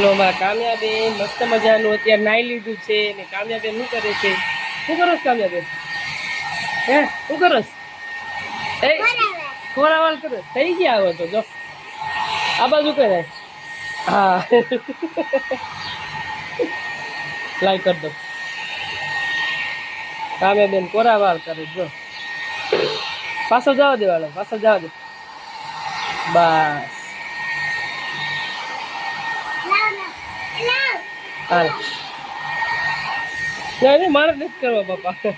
હાલો અમારા કામ્યાબેન મસ્ત મજાનું અત્યારે નાઈ લીધું છે ને કામ્યાબેન શું કરે છે? શું કરો છો કામ્યાબેન? હે? શું કરો છો? ખોરાવાલ કરો થઈ ગયા આવો તો, જો. આ બાજુ કરાય હા. લાઈક કરી દો. કામ્યાબેન કોરાવાલ કરે, જો. પાછો જવા દેવાળો પાછો જવા દે. બસ. હાલ. ના નહીં મારે નથી કરવા, બાપા.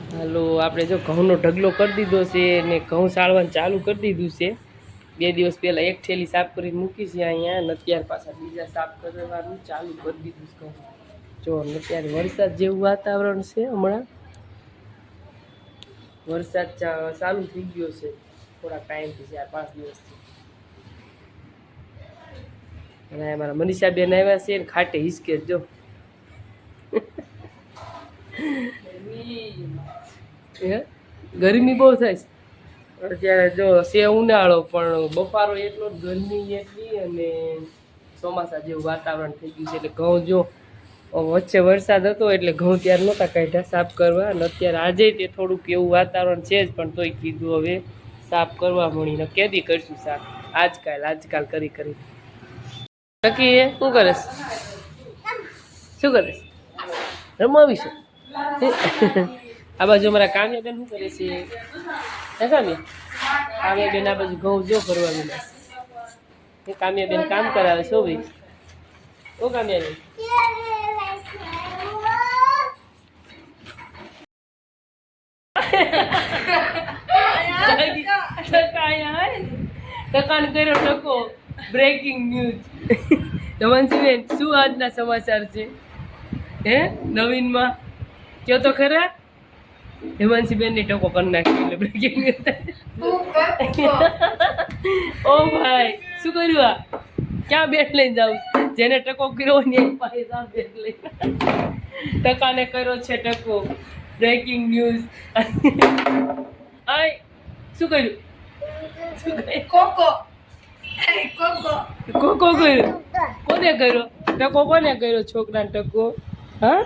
હાલો, આપણે જો ઘઉંનો ઢગલો કરી દીધો છે ને ઘઉં સાળવાનું ચાલુ કરી દીધું છે. બે દિવસ પહેલાં એક થેલી સાફ કરીને મૂકી છે અહીંયા અને અત્યાર પાછા બીજા સાફ કરવાનું ચાલુ કરી દીધું છે ઘઉં. જો નત્યારે વરસાદ જેવું વાતાવરણ છે હમણાં. વરસાદ ચાલુ થઈ ગયો છે. થોડા ટાઈમથી ચાર પાંચ દિવસથી. અને મારા મનીષાબેન આવ્યા છે ને ખાટે હિસકે જો? ગરમી બહુ થાય છે. અત્યારે જો છે ઉનાળો, પણ બફારો એટલો જ ગરમી એટલી અને ચોમાસા જેવું વાતાવરણ થઈ ગયું છે. એટલે ઘઉં જો વચ્ચે વરસાદ હતો એટલે ઘઉં ત્યારે નહોતા કાઢ્યા સાફ કરવા. અને અત્યારે આજે તે થોડુંક એવું વાતાવરણ છે જ, પણ તોય કીધું હવે સાફ કરવા મળીને કેદી કરશું સાફ આજકાલ આજકાલ કરી કરી. નક્કી એ શું કરે છે? શું કરે છે? રમવા વિશે આ બાજુ અમારા કામ્યાબેન શું કરે છે? હે કામ્યા બેન આ બાજુ ઘઉં જો ફરવા ગયા એ કામ્યા બેન કામ કરાવે છે ભાઈ. ઓ કામ્યાબેન ટકાણ કર્યો ટકો. બ્રેકિંગ ન્યૂઝ રમનસિંહબેન શું આજના સમાચાર છે? હે? નવીનમાં? કયો તો ખરા? હેમાંશીબેનની ટકો કરી નાખી એટલે બ્રેકિંગ ઓ ભાઈ શું કર્યું આ? ક્યાં બેટ લઈને જાઉં? જેને ટકો કર્યો ને એક પાસે જાવ બેટ લઈને. ટકાને કર્યો છે ટકો. બ્રેકિંગ ન્યૂઝ આય શું કર્યું? શું કર્યું કોકો કોકો. કર્યો? કોને કર્યો? ટકો કોને કર્યો છોકરાને ટકો? હા?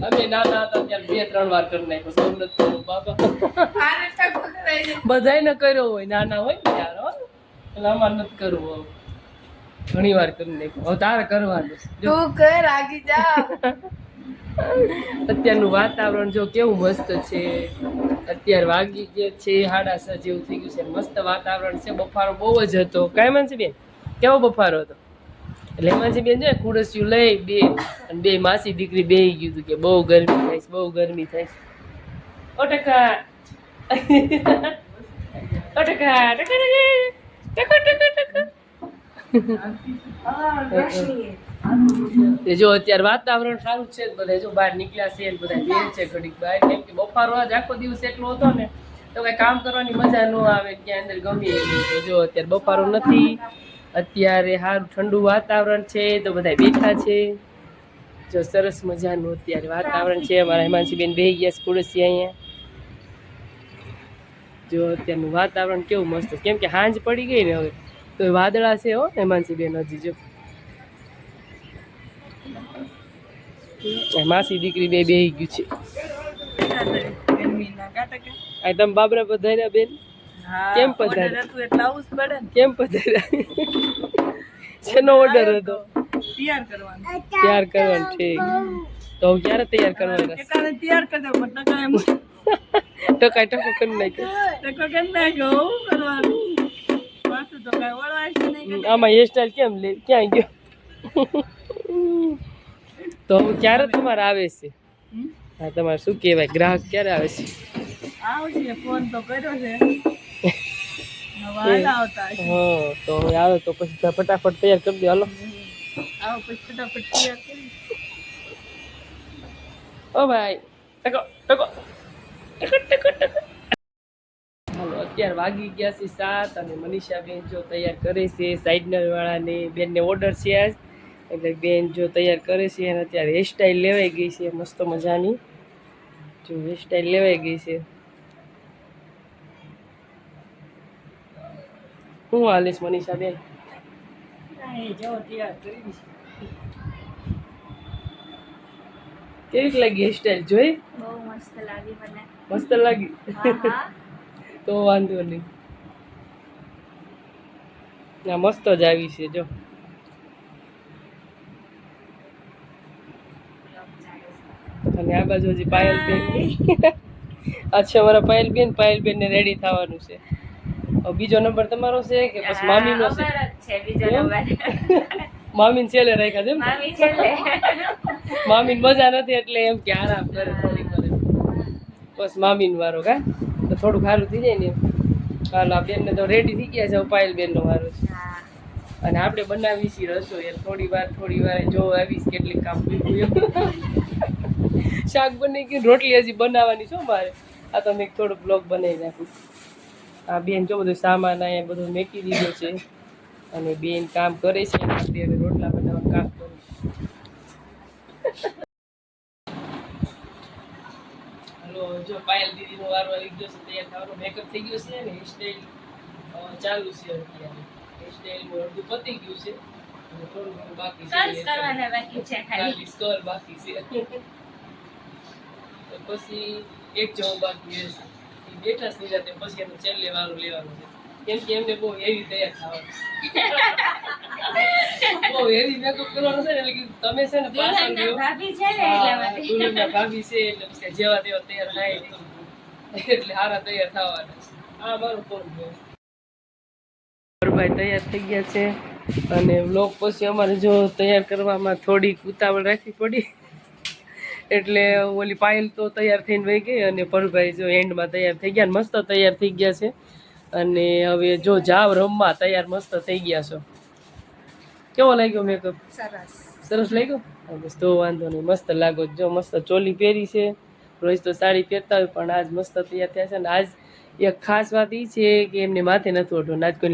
અમે નાના હતા ત્યારે બે ત્રણ વાર કરી નાખ્યો સૌ નથી કર્યો બાબા ટકો કરાય હોય નાના હોય ને યાર હો. એટલે અમારે નથી કરવું ઘણી વાર કરી નાખ્યું. હવે તારે કરવાનું તું કર આગી જા. અત્યારનું વાતાવરણ જો કેવું મસ્ત છે, અત્યારે વાગી ગયા છે હાડા સા જેવું થઈ ગયું છે, મસ્ત વાતાવરણ છે, બફારો બહુ જ હતો. કાંઈ માનસી બેન કેવો બફારો હતો? એટલે માનસી બેન છે ખુડસ્યું લઈ બે, અને બે માસી દીકરી બે ગયું હતું કે બહુ ગરમી થાય છે, બહુ ગરમી થાય છે. ઓ ટકા ઓ ટકા ટકા ટકા! ટકા ટકા તે જો અત્યારે વાતાવરણ સારું છે બધા જો બહાર નીકળ્યા છે બધા બેન છે ઘડીક બહાર. કેમ કે બપોર આજ આખો દિવસ એટલો હતો ને, તો કઈ કામ કરવાની મજા ન આવે ક્યાં અંદર ગમી જો અત્યારે બફારો નથી, અત્યારે સારું ઠંડુ વાતાવરણ છે, તો બધા બેઠા છે. જો સરસ મજાનું અત્યારે વાતાવરણ છે. અમારા હિમાંશીબેન બે ગયા સ્કૂલથી અહીંયા. જો અત્યારનું વાતાવરણ કેવું મસ્ત કેમ કે સાંજ પડી ગઈ ને હવે. તો વાદળા છે હો હિમાંશીબેન હજી જો. માસી દીકરી બે બેહી ગયું છે. આ તમે બાબરા પધાર્યા બેન? કેમ પધાર્યા? કેમ પધાર્યા? શેનો ઓર્ડર હતો? તૈયાર કરવાનો. તૈયાર કરવાનું ઠીક. તો ક્યારે તૈયાર કરવાનો તૈયાર કરી દો પણ ટકા એમ કાંઈ ટકો કરી નાખ્યો. ટકો કરી નાખ્યો કરવાનું? પાછું તો કઈ વળવાય નહીં. આમાં હેરસ્ટાઈલ કેમ લે ક્યાં ગયો? તો હવે ક્યારે તમારે આવે છે? હા તમારે શું કહેવાય? ગ્રાહક ક્યારે આવે છે? આવશે ફોન તો કર્યો છે. હવે હાલ આવતા હશે. હા તો હવે આવે તો પછી ફટાફટ તૈયાર કરી દો. હાલો. આવો પછી ફટાફટ તૈયાર કરી ઓ ભાઈ ટકો ટકો. ટકો ટકો ટકો. હાલો અત્યારે વાગી ગયા છે સાત અને મનીષા બેન જો તૈયાર કરે છે સાઈડનર વાળાને બેનને ઓર્ડર છે આજ. એટલે બેન જો તૈયાર કરે છે અને અત્યારે હેરસ્ટાઈલ લેવાઈ ગઈ છે મસ્ત મજાની. જો હેરસ્ટાઈલ લેવાઈ ગઈ છે. શું હાલીશ મનીષા બેન? કેવી લાગી હેરસ્ટાઈલ જોઈ? બહુ મસ્ત લાગી મને. મસ્ત લાગી? તો વાંધો નહીં. ના મસ્ત જ આવી છે જો. અને આ બાજુ હજી પાયલ બેન. અચ્છા મારા પાયલ બેન. પાયલ બેન ને રેડી થવાનું છે. બીજો નંબર તમારો છે કે પછી મામીનો છે? છે બીજો? નંબર મામીને છેલ્લે રાખ્યા છે? મામી છેલ્લે. મજા નથી એટલે એમ કે આરામ કરે થોડી કરે. બસ મામીન વારો કા? તો થોડું સારું થઈ જાય ને હાલ આ બેનને તો રેડી થઈ ગયા છે પાયલ બેન નો વારો છે. અને આપણે બનાવી છીએ રસોઈ થોડી વાર થોડી વાર જો આવીશ કેટલીક કામ કર્યું શાક બની ગયું રોટલી હજી બનાવવાની શું મારે. આ તો મેં થોડું બ્લોગ બનાવી નાખું. આ બેન જો બધું સામાન અહીંયા બધું મેકી દીધો છે. અને બેન કામ કરે છે આપણે હવે રોટલા બનાવવા કામ કરું હલો જો પાયલ દીદીનો વારો આવી ગયો છે તૈયાર થવાનો મેકઅપ થઈ ગયો છે ને હેરસ્ટાઈલ ચાલુ છે અત્યારે. હેરસ્ટાઈલનું અડધું પતી ગયું છે. થોડું ઘણું બાકી છે. બાકી છે ખાલી. બાકી છે. પછી એક જવું બાકી રહેશે એ બેઠા જ નહીં પછી એનું છેલ્લે વારું લેવાનું છે. કેમ કે એમને બહુ હેવી તૈયાર થવાનું. બહુ હેવી મેકઅપ કરવાનો છે ને એટલે કીધું તમે છે ને પાછળ રહ્યો. ભાભી છે ને એટલા હા, માટે. દુલ્હનના ભાભી છે એટલે પછી જેવા તેવા તૈયાર થાય એટલે હારા તૈયાર થવાના છે. આ મારું ફોન ભાઈ તૈયાર થઈ ગયા છે. અને વ્લોગ પછી અમારે જો તૈયાર કરવામાં થોડીક ઉતાવળ રાખવી પડી. એટલે ઓલી પાયલ તો તૈયાર થઈને વહી ગઈ અને ભરુભાઈ જો એન્ડમાં તૈયાર થઈ ગયા મસ્ત તૈયાર થઈ ગયા છે. અને હવે જો જાવ રમવા તૈયાર મસ્ત થઈ ગયા છો. કેવો લાગ્યો મેકઅપ સરસ. સરસ લાગ્યો? બસ તો વાંધો નહીં. મસ્ત લાગો જો મસ્ત ચોલી પહેરી છે. રોજ તો સાડી પહેરતા હોય પણ આજ મસ્ત તૈયાર થયા છે. ને આજ એક ખાસ વાત એ છે કે એમને માથે નથી ઓઢવાનું આજ કોઈ